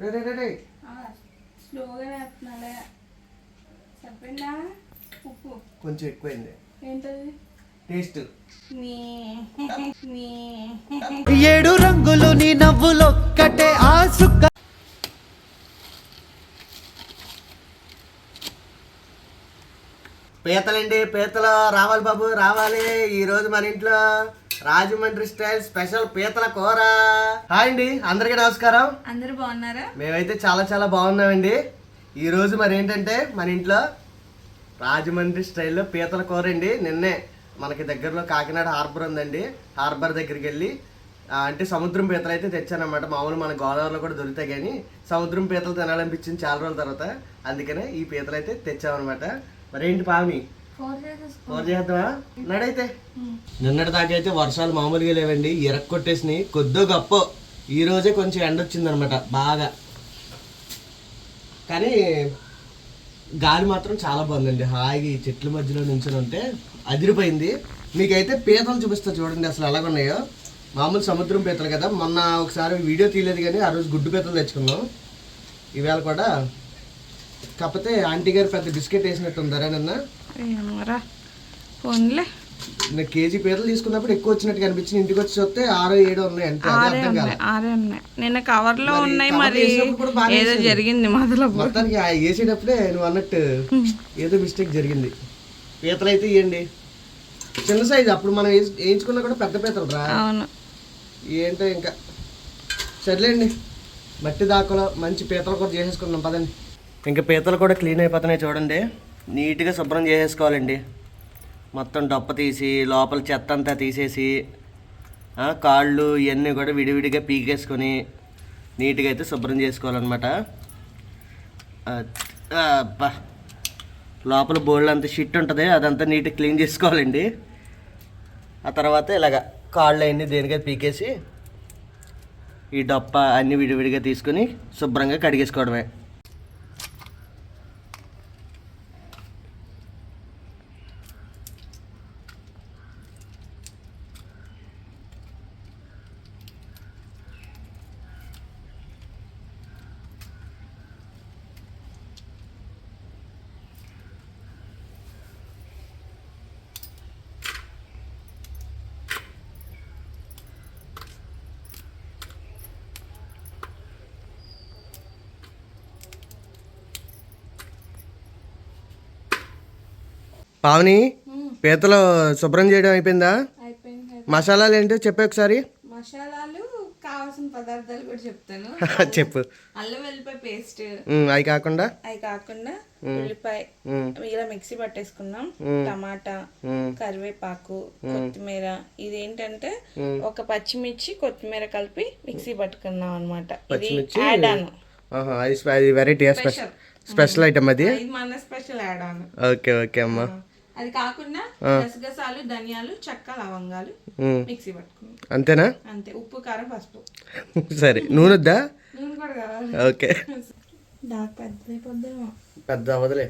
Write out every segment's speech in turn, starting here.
రే రే రే రే. స్లోగా వేస్తున్నాడే. సరిపోయిందా ఉప్పు. కొంచెం ఎక్కువైంది. ఏంటది? టేస్ట్. ఏడు రంగులు నీ నవ్వులొక్కటే ఆ సుక్క పీతలండి పీతలు రావాలి బాబు రావాలి. ఈ రోజు మన ఇంట్లో రాజమండ్రి స్టైల్ స్పెషల్ పీతల కూర. హాయ్ అండి అందరికీ నమస్కారం. అందరూ బాగున్నారా? మేమైతే చాలా చాలా బాగున్నామండి. ఈ రోజు మరి ఏంటంటే మన ఇంట్లో రాజమండ్రి స్టైల్లో పీతల కూర అండి. నిన్నే మనకి దగ్గరలో కాకినాడ హార్బర్ ఉందండి. హార్బర్ దగ్గరికి వెళ్ళి అంటే సముద్రం పీతలు అయితే తెచ్చానమాట మామూలు మన గోదావరిలో కూడా దొరుకుతాయి కానీ సముద్రం పీతలు తినాలనిపించింది చాలా రోజుల తర్వాత. అందుకనే ఈ పీతలు అయితే తెచ్చామన్నమాట. మరి ఏంటి పామి చేద్దామా నడైతే. నిన్నటి దాకా అయితే వర్షాలు మామూలుగా లేవండి ఇరక్ కొట్టేసినాయి కొద్దో గొప్ప. ఈ రోజే కొంచెం ఎండ వచ్చిందనమాట బాగా. కానీ గాలి మాత్రం చాలా బాగుందండి. హాయిగా ఈ చెట్ల మధ్యలో నుంచుని ఉంటే అదిరిపోయింది. మీకైతే పీతలు చూపిస్తా చూడండి అసలు ఎలాగున్నాయో మామూలు సముద్రం పీతలు కదా. మొన్న ఒకసారి వీడియో తీయలేదు కానీ ఆ రోజు గుడ్డు పీతలు తెచ్చుకున్నాం. ఈవేళ కూడా. కాకపోతే ఆంటీ గారు పెద్ద బిస్కెట్ వేసినట్టు ఉందరా నిన్న? ఏమోరా నేను కేజీ పీతలు తీసుకున్నప్పుడు ఎక్కువ వచ్చినట్టు కనిపించింది ఇంటికి వచ్చి చూస్తే ఆరో ఏడో ఉన్నాయి అదే ఆరే ఉన్నాయి ఆరే ఉన్నాయి. నిన్న కవర్లో ఉన్నాయి మరి ఏదో జరిగింది మొదలు మొత్తానికి ఆ వేసేటప్పుడే నువ్వు అన్నట్టు ఏదో మిస్టేక్ జరిగింది. పీతలు అయితే ఇవ్వండి చిన్న సైజు అప్పుడు మనం వేసి- వేయించుకున్నా కూడా పెద్ద పీతలు రా. అవును. ఏంటో ఇంకా. సర్లేండి. మట్టి దాకలో మంచి పీతలు కూడా చేసేసుకుందాం పదండి. ఇంకా పీతలు కూడా క్లీన్ అయిపోతున్నాయి చూడండి. నీట్గా శుభ్రం చేసేసుకోవాలండి. మొత్తం డొప్ప తీసి లోపల చెత్త అంతా తీసేసి కాళ్ళు ఇవన్నీ కూడా విడివిడిగా పీకేసుకొని నీట్గా అయితే శుభ్రం చేసుకోవాలన్నమాట. అబ్బా. లోపల బోల్డ్ అంత షిట్ ఉంటుంది అదంతా నీట్గా క్లీన్ చేసుకోవాలండి. ఆ తర్వాత ఇలాగ కాళ్ళు అవన్నీ దేనికైతే పీకేసి ఈ డప్ప అన్నీ విడివిడిగా తీసుకొని శుభ్రంగా కడిగేసుకోవడమే. పావని పీతలు శుభ్రం చేయడం అయిపోయిందా? మసాలాలు ఏంటో చెప్పే ఒకసారి. మసాలాలు కావాల్సిన పదార్థాలు కూడా చెప్తాను. చెప్పు. అల్లం వెల్లిపాయ పేస్ట్. అవి కాకుండా? అవి కాకుండా ఉల్లిపాయ ఇలా మిక్సీ పట్టేసుకున్నాం. టమాటా కరివేపాకు కొత్తిమీర. ఇదేంటంటే ఒక పచ్చిమిర్చి కొత్తిమీర కలిపి మిక్సీ పట్టుకున్నాం అనమాట ఇది add on variety special special item అది? మన special add on okay okay అమ్మా. అది కాకుండా గసగసాలు ధనియాలు చెక్క లవంగాలు మిక్సీ పట్టుకున్నాం అంతేనా? అంతే. ఉప్పు కారం పసుపు. సరే. నూనె వద్దా నూనె కూడా కావాలి. ఓకే. పెద్ద అవదలే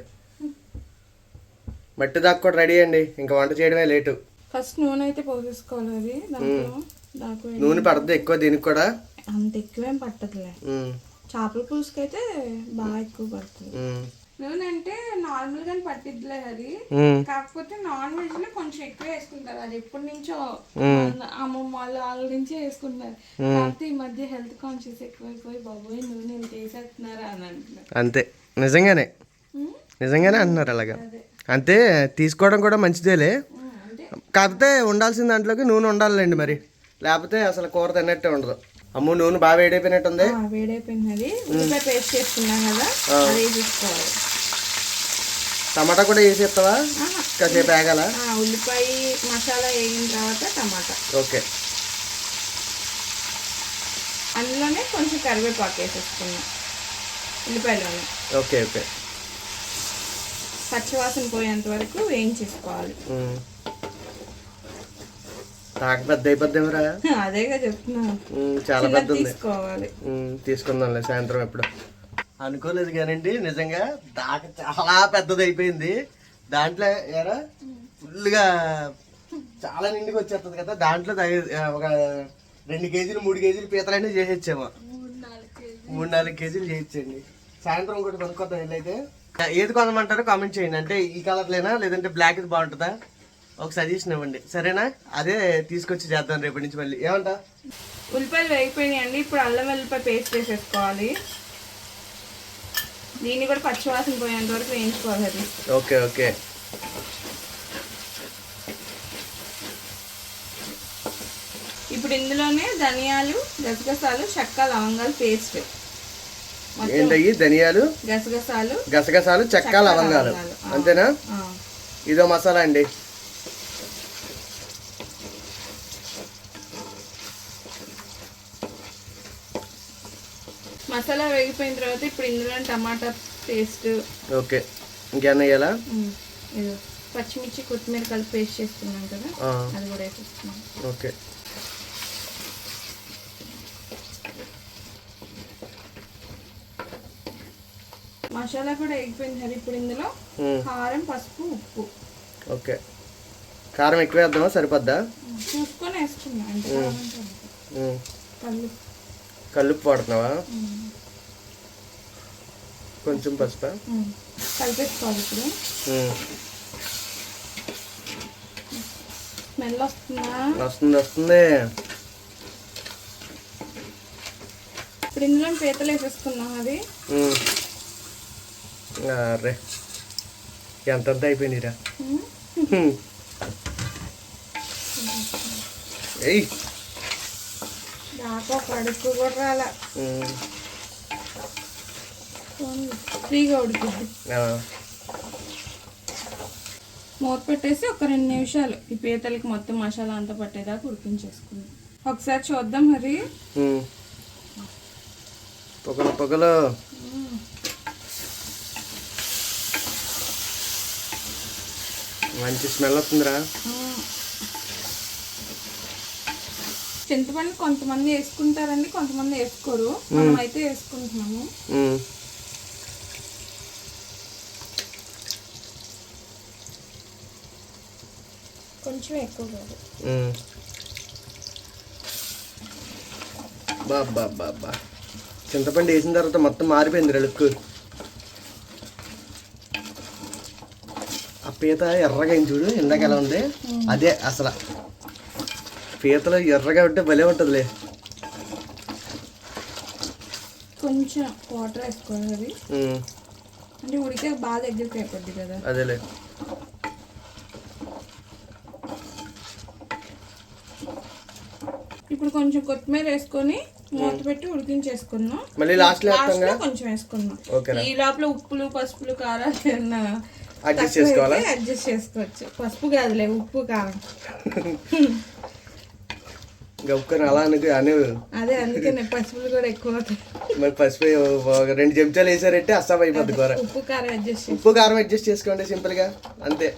మట్టి దాకా కూడా రెడీ అండి. ఇంకా వంట చేయడమే లేటు. ఫస్ట్ నూనె అయితే పోసేసుకోవాలి అది. నూనె పడుతుంది ఎక్కువ దీనికి కూడా. అంత ఎక్కువేం పట్టదులే. చేపల పులుసుకి అయితే బాగా ఎక్కువ పడుతుంది. నూనె అంటే నార్మల్ గానే పట్టిద్దిలే అది. కాకపోతే నాన్ వెజ్లో కొంచెం ఎక్కువ వేసుకుంటారు. అది ఎప్పటి నుంచో అమ్మమ్మ వాళ్ళు వాళ్ళ నుంచే వేసుకుంటారు. కాకపోతే ఈ మధ్య హెల్త్ కాన్షియస్ ఎక్కువైపోయి బాబోయ్ నూనె ఇంత వేసేస్తున్నారా? అని అంటున్నారు. అంతే. నిజంగానే. నిజంగానే అంటున్నారు అలాగా. అంతే తీసుకోవడం కూడా మంచిదేలే. కాకపోతే ఉండాల్సిన దాంట్లోకి నూనె ఉండాలండి మరి. లేకపోతే అసలు కూర తిన్నట్టే ఉండదు. అమ్మో నూనె బాగా వేడైపోయినట్టుంది. అది ఉల్లిపాయ పేస్ట్ చేసుకున్నాం కదా అది టమాటా కూడా వేసేస్తావా. కాసేపు ఆగాల ఆ, ఉల్లిపాయ మసాలా వేగిన తర్వాత టమాటా. ఓకే. అందులోనే కొంచెం కరివేపాకు వేసేసుకున్నాం ఉల్లిపాయలోనే. Okay okay. పచ్చివాసన పోయేంత వరకు వేయించేసుకోవాలి. తాక పెద్ద అయిపోద్దేమరా? అదేగా చెప్తున్నాను. ఉమ్, చాలా పెద్ద తీసుకోవాలి. తీసుకుందాంలే సాయంత్రం ఎప్పుడు. అనుకోలేదు కానండి నిజంగా దాక చాలా పెద్దది అయిపోయింది. దాంట్లో ఎరా ఫుల్గా చాలా నిండుగా వచ్చేస్తుంది కదా దాంట్లో ఒక రెండు కేజీలు మూడు కేజీలు పీతలన్నీ చేసేచ్చాము. మూడు నాలుగు కేజీలు చేయొచ్చండి సాయంత్రం కూడా కొనుక్కొద్దాం వెళ్ళైతే ఏది కొనమంటారో కామెంట్ చేయండి. అంటే ఈ కలర్లేనా లేదంటే బ్లాక్ ఇది బాగుంటుందా? ఒక సజెషన్ ఇవ్వండి. సరేనా? అదే తీసుకొచ్చి చేద్దాం రేపటి నుంచి మళ్ళీ. ఏమంటా? ఉల్లిపాయలు వేగిపోయినాయండి. ఇప్పుడు అల్లం వెల్లిపాయ పేస్ట్ వేసేసుకోవాలి. దీన్ని కూడా పచ్చివాసన పోయేంత వరకు వేయించుకోవాలి అది ఓకే ఓకే. ఇప్పుడు ఇందులోనే ధనియాలు గసగసాలు చెక్క లవంగాలు పేస్ట్ ఏంటయ్యి? ధనియాలు గసగసాలు గసగసాలు చెక్క లవంగాలు. అంతేనా? ఇదో మసాలా అండి. మసాలా వేగిపోయిన తర్వాత ఇప్పుడు ఇందులో టమాటా పేస్ట్. ఓకే. ఇంకేమన్నా వేయాలా పచ్చిమిర్చి కొత్తిమీర కలిపి పేస్ట్ చేసుకున్నాం కదా అది కూడా వేసేస్తున్నాం. ఓకే. మసాలా కూడా వేగిపోయింది సరే ఇప్పుడు ఇందులో. కారం పసుపు ఉప్పు. ఓకే. కారం ఎక్కువ వేద్దామా? సరిపోద్దా? చూసుకొని వేసుకున్నాం. ఉమ్, కళ్ళు. కల్లుప్పు వాడుతున్నావా? కొంచెం పసుపా? ఉమ్. కలిపేసుకోవాలి ఇప్పుడు. స్మెల్ వస్తుందా? వస్తుంది వస్తుంది. ఇప్పుడు ఇందులో పీతలు వేసేసుకున్నాం అది. అరే ఎంతంత. హ్మ్. ఏయ్. దాకా ఒక అడుక్కు కూడా రాలా. ఫ్రీగా ఉడికింది ఆ, మూత పెట్టేసి ఒక రెండు నిమిషాలు. ఈ పీతలకి మొత్తం మసాలా అంతా పట్టేదాకా ఉడికించేసుకుందాం. ఒకసారి చూద్దాం మరి. పొగలు పొగలు. మంచి స్మెల్ వస్తుందిరా. చింతపండు కొంతమంది వేసుకుంటారండి కొంతమంది వేసుకోరు. మనం అయితే వేసుకుంటున్నాము. కొంచెం ఎక్కువ కాదు. ఉమ్. బా బా బా బా. చింతపండు వేసిన తర్వాత మొత్తం మారిపోయింది లుక్. ఆ పీత ఎర్రగా చూడు ఇందాక ఎలా ఉంది? అదే అసలు. పీతలో ఎర్రగా ఉంటే భలే ఉంటుందిలే. కొంచెం వాటర్ వేసుకోవాలి. అంటే ఉడికే బాగా దగ్గరికి అయిపోద్ది కదా. అదేలే. కొంచెం కొత్తిమీర వేసుకొని మూత పెట్టి ఉడికించేసుకుందాం. మళ్ళీ లాస్ట్లో కొంచెం వేసుకుందాం. ఓకేనా? ఈ లోపల ఉప్పులు పసుపులు కారాలు అడ్జస్ట్ చేసుకోవాలా? అడ్జస్ట్ చేసుకోవచ్చు. పసుపు కాదులే ఉప్పు కారం. గప్పుకొని అలా అనుకు అనేవి అదే అందుకనే పసుపులు కూడా ఎక్కువ. మరి పసుపు రెండు చెంచాలు వేసారంటే అస్సాం అయిపోద్ది కూర. ఉప్పు కారం అడ్జస్ట్ ఉప్పు కారం అడ్జస్ట్ చేసుకోండి సింపుల్గా. అంతే.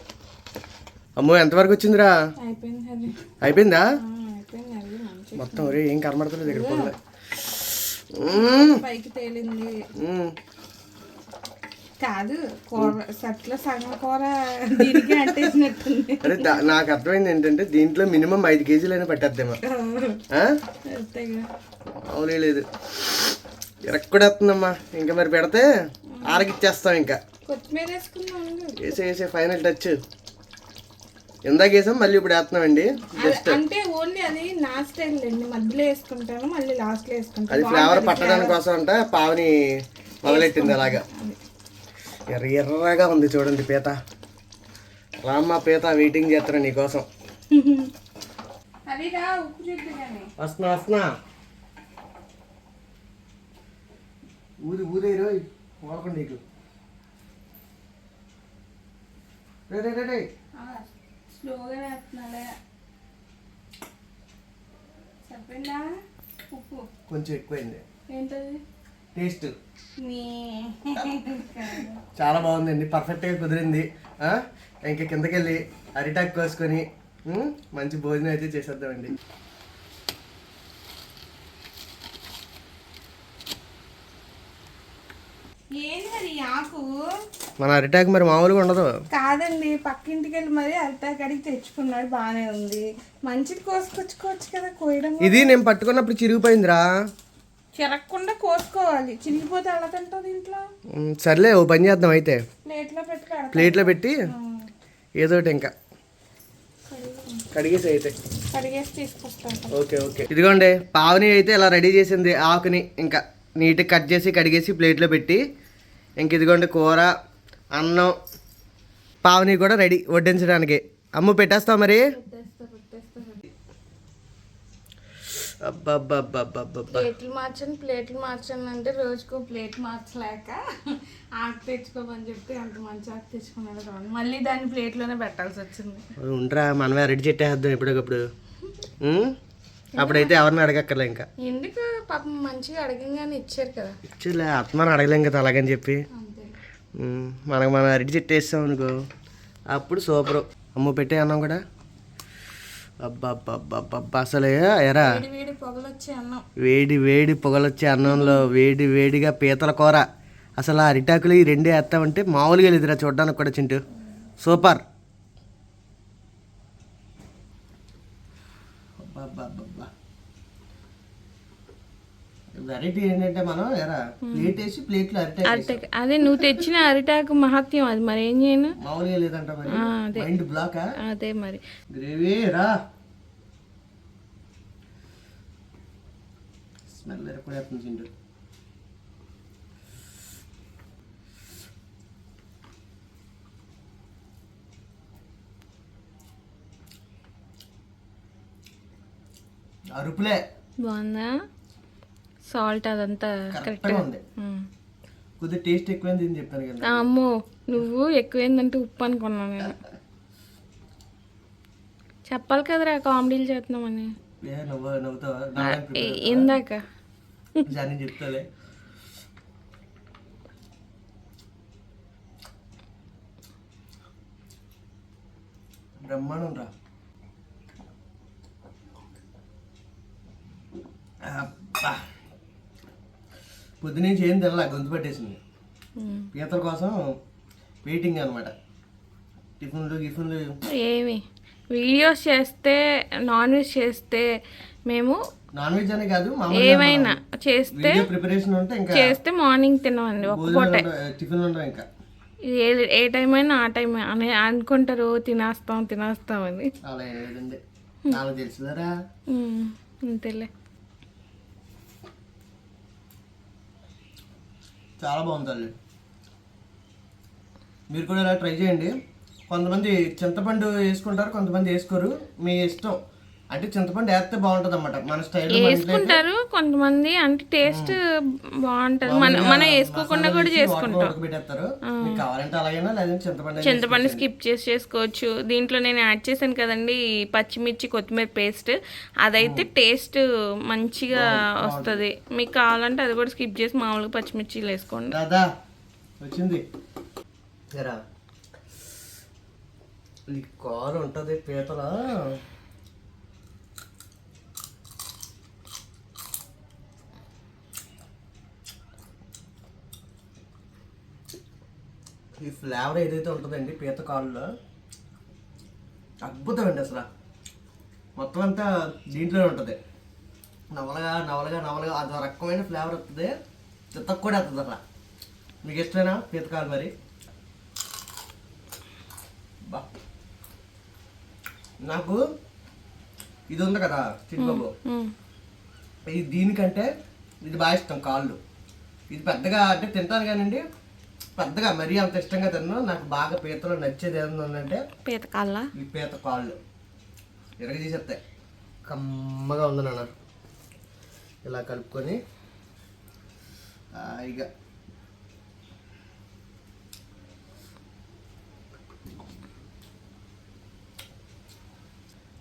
అమ్మో ఎంతవరకు వచ్చిందిరా? అయిపోయింది అయిపోయిందా? మొత్తం ఒరే ఏం కనబడతలేదు ఇక్కడ పొగ. పైకి తేలింది. కాదు కూర సట్లో సగం కూర దీనికి అంటేసినట్టుంది. అరే నాకు అర్థమైంది ఏంటంటే దీంట్లో మినిమం ఐదు కేజీలైనా పట్టేద్దేమో. ఆ? అంతేగా. మామూలే లేదు. ఎరక్కడేస్తుందమ్మా ఇంకా మరి పెడితే ఆరగిచ్చేస్తాం ఇంకా. కొత్తిమీర వేసుకుందాం ఉండు. వేసే వేసే ఫైనల్ టచ్. ఇందాక వేసాం మళ్ళీ ఇప్పుడు వేస్తున్నామండి. అది- అంటే ఓన్లీ అది నా స్టైల్ అండి. మధ్యలో వేసుకుంటాను మళ్ళీ లాస్ట్లో అది వేసుకుంటాను ఫ్లేవర్ పట్టడానికి కోసం అంట పావని మొదలెట్టింది అలాగా. ఎర్ర ఎర్రగా ఉంది చూడండి పీత. రామ్మ పీత వెయిటింగ్ చేస్తాను నీకోసం వస్తున్నా వస్తున్నా. ఊది ఊదే రోయ్ వాడకండి నీకు రే రే రే రే. స్లోగా వేస్తున్నాలే. చెప్పిందా ఉప్పు. కొంచెం ఎక్కువైంది. ఏంటది? టేస్ట్. చాలా బాగుందండి. పర్ఫెక్ట్గా కుదిరింది? ఇంకా కిందకి వెళ్ళి అరిటాక్ కోసుకొని మంచి భోజనం అయితే చేసేద్దామండి ఏంది మరి ఈ ఆకు మన అరిటాక్ మరి మామూలుగా ఉండదు. కాదండి పక్కింటికి వెళ్ళి మరి అరిటా కడిగి తెచ్చుకున్నాడు బాగానే ఉంది. మంచిది కోసుకొచ్చుకోవచ్చు కదా కోయడం ఇది నేను పట్టుకున్నప్పుడు చిరిగిపోయిందిరా. చెరక్కుండా కోసుకోవాలి. చినిగిపోతే ఎలా తింటుంది ఇంట్లో సర్లే ఓ పని చేద్దాం అయితే. ప్లేట్లో పెట్టి. ప్లేట్లో పెట్టి ఆ, ఏదో ఒకటి ఇంకా. కడిగేసి అయితే. కడిగేసి తీసుకొస్తాను. Okay okay. ఇదిగోండి పావని అయితే ఇలా రెడీ చేసింది ఆకుని. ఇంకా నీట్గా కట్ చేసి కడిగేసి ప్లేట్లో పెట్టి ఇంక ఇదిగోండి కూర అన్నం పావని కూడా రెడీ వడ్డించడానికి. అమ్ము పెట్టేస్తావు మరి? ప్లేట్లు మార్చండి ప్లేట్లు మార్చండి అంటే రోజుకో ప్లేట్ మార్చలేక ఆకు తెచ్చుకోమని చెప్తే అంత మంచి ఆకు తెచ్చుకున్నాడు కావాలి మళ్ళీ దాన్ని ప్లేట్లోనే పెట్టాల్సి వచ్చింది. ఉండరా మనమే రెడీ పెట్టేద్దాం ఎప్పటికప్పుడు? అప్పుడైతే ఎవరిని అడగక్కర్లే ఇంకా. ఎందుకు? పాపం మంచిగా అడగంగానే ఇచ్చారు కదా. ఇచ్చేలే ఆత్మని అడగలేం కదా అలాగని చెప్పి. మనకు మనం అరటి చెట్టు వేస్తాం అనుకో. అప్పుడు సూపరు. అమ్మ పెట్టే అన్నం కూడా. అబ్బా అబ్బా అబ్బా అబ్బా అసలు ఎరా. వేడి వేడి పొగలు వచ్చి అన్నం. వేడి వేడి పొగలొచ్చే అన్నంలో వేడి వేడిగా పీతల కూర. అసలు ఆ అరిటాకులు ఈ రెండే వేస్తామంటే మామూలుగా లేదురా చూడడానికి కూడా చింటూ. సూపర్. వెరైటీ ఏంటంటే మనం ఎరా ప్లేట్ వేసి ప్లేట్లో అరిటాకు వేసాం. అరిటాకు అదే నువ్వు తెచ్చిన అరిటాకు మహత్యం అది మరి ఏం చేయను? మామూలుగా లేదంట మరి. ఆ, అదే. మైండ్ బ్లాక్ అదే మరి. గ్రేవీ రా. స్మెల్ అరుపులే బాగుందా? సాల్ట్ అదంతా కరెక్ట్గా ఉంది. కొద్దిగా టేస్ట్ ఎక్కువైంది అని చెప్పాను కదా. అమ్మో నువ్వు ఎక్కువైందంటే ఉప్పు అనుకున్నాను నేను. చెప్పాలి కదరా కామెడీలు చేస్తున్నామని. ఇందాక. చెప్తాలే. బ్రహ్మాండం రా. అబ్బా. పొద్దునుంచి ఏం తినలా గొంతు పట్టేసింది. పీతల కోసం వెయిటింగ్ అనమాట టిఫిన్లు గిఫిన్లు. ఏమి? వీడియోస్ చేస్తే నాన్ వెజ్ చేస్తే మేము నాన్ వెజ్ అనే కాదు ఏమైనా చేస్తే ప్రిపరేషన్ ఉంటే ఇంకా చేస్తే మార్నింగ్ తినమండి ఒక భోజనాలు పూటే. ఉండవు, ఇంకా. ఏ ఏ టైం అయినా ఆ టైం అని అనుకుంటారు తినేస్తాం తినేస్తాం అని. అలా ఏదండి నాకు తెలుసుదరా ఉమ్, అంతేలే. చాలా బాగుంది తల్లి. మీరు కూడా ఇలా ట్రై చేయండి. కొంతమంది చింతపండు వేసుకుంటారు కొంతమంది వేసుకోరు. మీ ఇష్టం. అంటే చింతపండు వేస్తే బాగుంటుంది అన్నమాట మన స్టైల్ వేసుకుంటారు. కొంతమంది అంటే టేస్ట్ బాగుంటది. మన మనం వేసుకోకుండా కూడా చేసుకుంటాం. పెట్టేస్తారు. మీకు కావాలంటే అలాగైనా లేదంటే చింతపండు చింతపండు స్కిప్ చేసి చేసుకోవచ్చు. దీంట్లో నేను యాడ్ చేశాను కదండి పచ్చిమిర్చి కొత్తిమీర పేస్ట్ అదైతే టేస్ట్ మంచిగా వస్తుంది. మీకు కావాలంటే అది కూడా స్కిప్ చేసి మామూలుగా పచ్చిమిర్చిలు వేసుకోండి. వచ్చింది. ఈ కాలు ఉంటుంది పీతల. ఈ ఫ్లేవర్ ఏదైతే ఉంటుందండి పీత కాలులో అద్భుతం అండి అసలు. మొత్తం అంతా దీంట్లోనే ఉంటుంది. నవలగా నవలగా నవలగా అది రకమైన ఫ్లేవర్ వస్తుంది చిత్తకు కూడా వస్తుంది అట్లా మీకు ఇష్టమేనా పీతకాలు మరి? బా. నాకు ఇది ఉంది కదా ఉమ్. ఇది దీనికంటే ఇది బాగా ఇష్టం కాళ్ళు. ఇది పెద్దగా అంటే తింటాను కానండి పెద్దగా మరీ అంత ఇష్టంగా తిన్నాను నాకు బాగా పీతలో నచ్చేది ఏంటంటే పీతకాళ్ళ ఈ పీత కాళ్ళు. ఎరగ చేసేస్తాయి కమ్మగా ఉంది నాన్న. ఇలా కలుపుకొని ఇక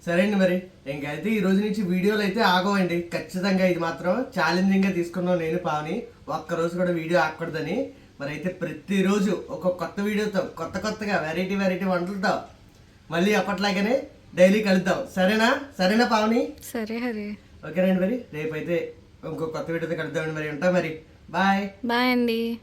సరే అండి మరి. ఇంకైతే ఈ రోజు నుంచి వీడియోలు అయితే ఆగవండి. ఖచ్చితంగా ఇది మాత్రం ఛాలెంజింగ్గా తీసుకున్నాం నేను పావని. ఒక్క రోజు కూడా వీడియో ఆగకూడదని. మరి అయితే ప్రతిరోజు ఒక కొత్త వీడియోతో కొత్త కొత్తగా వెరైటీ వెరైటీ వంటలతో మళ్ళీ అప్పట్లాగానే డైలీ కలుద్దాం. సరేనా? సరేనా పావని? సరే హరి. ఓకేనండి మరి. రేపైతే ఇంకో కొత్త వీడియోతో కలుద్దామండి మరి. ఉంటాం మరి. బాయ్. బాయ్ అండి.